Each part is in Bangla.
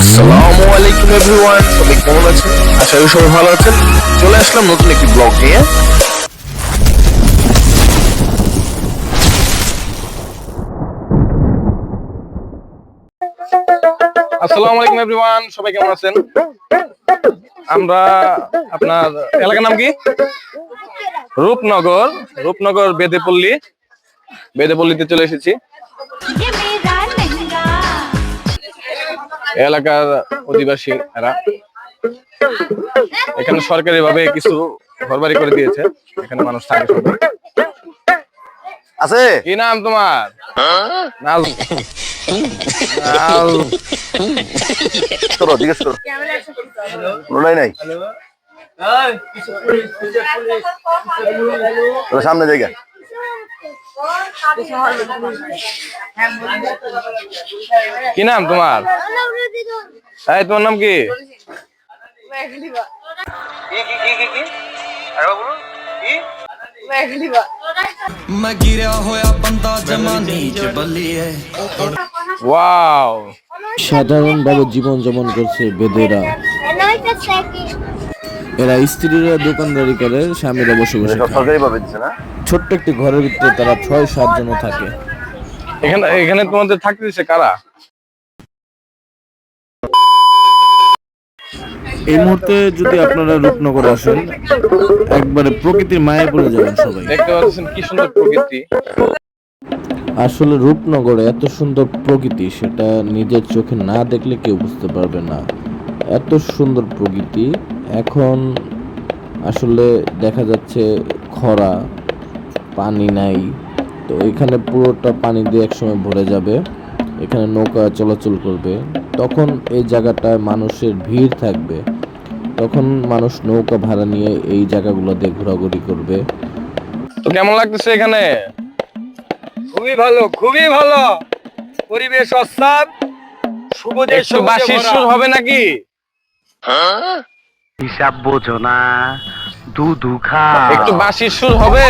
আসসালামু আলাইকুম, এভরিওয়ান। সবাই কেমন আছেন? আশা করি সবাই ভালো আছেন। চলে আসলাম নতুন একটি ব্লগ নিয়ে। আসসালামু আলাইকুম, এভরিওয়ান। সবাই কেমন আছেন? আমরা আপনার এলাকার নাম কি? রূপনগর রূপনগর বেদেপল্লী। বেদেপল্লীতে চলে এসেছি। এলাকার অধিবাসী এরা। এখানে সরকারি ভাবে কিছু ঘরবাড়ি করে দিয়েছে। এখানে মানুষ থাকে আছে? কি নাম তোমার? করো জিজ্ঞেস করো। নাই সামনে জায়গা। কি নাম তোমার? এই তোমার নাম কি? সাধারণভাবে জীবন যাপন করছে বেদেরা। এরা স্ত্রীরা দোকানদারি করে স্বামীরা বসে বসে না? ছোট্ট একটি ঘরের ভিতরে তারা ছয় সাত জন থাকে। এখানে এখানে তোমাদের থাকতে কারা? এই মুহূর্তে যদি আপনারা রূপনগর আসেন একবারে প্রকৃতির মায়ে পড়ে যাবেন সবাই। দেখতে পাচ্ছেন কি সুন্দর প্রকৃতি। আসলে রূপনগরে এত সুন্দর প্রকৃতি সেটা নিজের চোখে না দেখলে কেউ বুঝতে পারবে না। এত সুন্দর প্রকৃতি এখন আসলে দেখা যাচ্ছে খরা পানি নাই তো এখানে পুরোটা পানি দিয়ে একসময় ভরে যাবে এখানে নৌকা চলাচল করবে তখন এই জায়গাটায় মানুষের ভিড় থাকবে। তখন মানুষ নৌকা ভাড়া নিয়ে এই জায়গাগুলোতে ঘোরাঘুরি করবে। তো কেমন লাগতেছে এখানে? খুবই ভালো খুবই ভালো। পরিবেশ অস্থান সবুজে বাসির সুর হবে নাকি? হিসাব বোঝো না দুধু খা। একটু বাসির সুর হবে?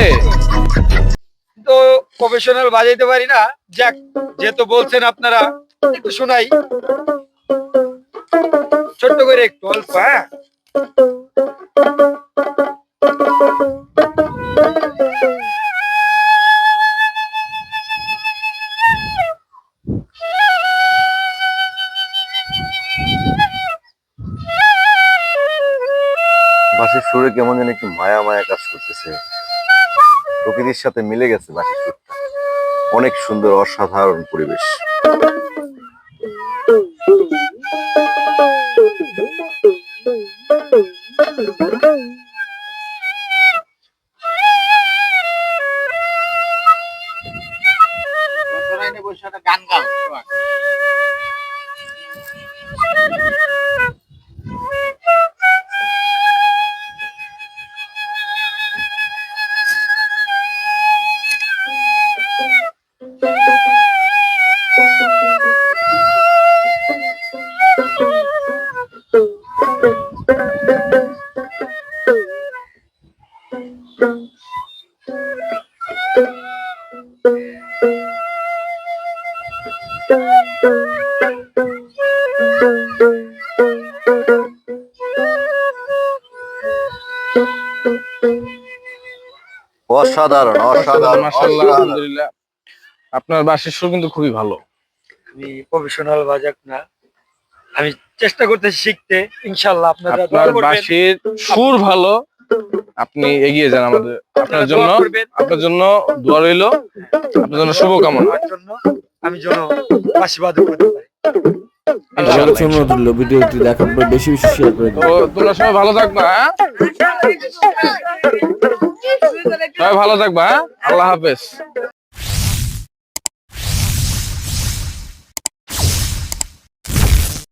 তো প্রফেশনাল বাজাইতে পারি না। যাক যেহেতু বলছেন আপনারা একটু শোনাই। ছোট্ট করে একটু অল্প হ্যাঁ? বাসির সুরে কেমন যেন একটু মায়া মায়া কাজ করতেছে। প্রকৃতির সাথে মিলে গেছে বাসির সুরটা। অনেক সুন্দর, অসাধারণ পরিবেশ। ওর nó gan গাও Thank you. অসাধারণ অসাধারণ মাশাআল্লাহ আলহামদুলিল্লাহ। আপনার বাসির সুর কিন্তু খুবই ভালো। আমি প্রফেশনাল বাজাক না। আমি চেষ্টা করতেছি শিখতে ইনশাল্লাহ আপনারা আপনার করবেন। সুর ভালো আপনি এগিয়ে যান আমাদের। আপনার জন্য আপনার জন্য দোয়া রইল। আপনার জন্য শুভকামনা। আমি যেন আশীর্বাদ করতে পারি। ভিডিওটি দেখার পর বেশি বেশি শেয়ার করে তো দিন তোমরা সবাই ভালো থাকবা সবাই ভালো থাকবা আল্লাহ হাফেজ।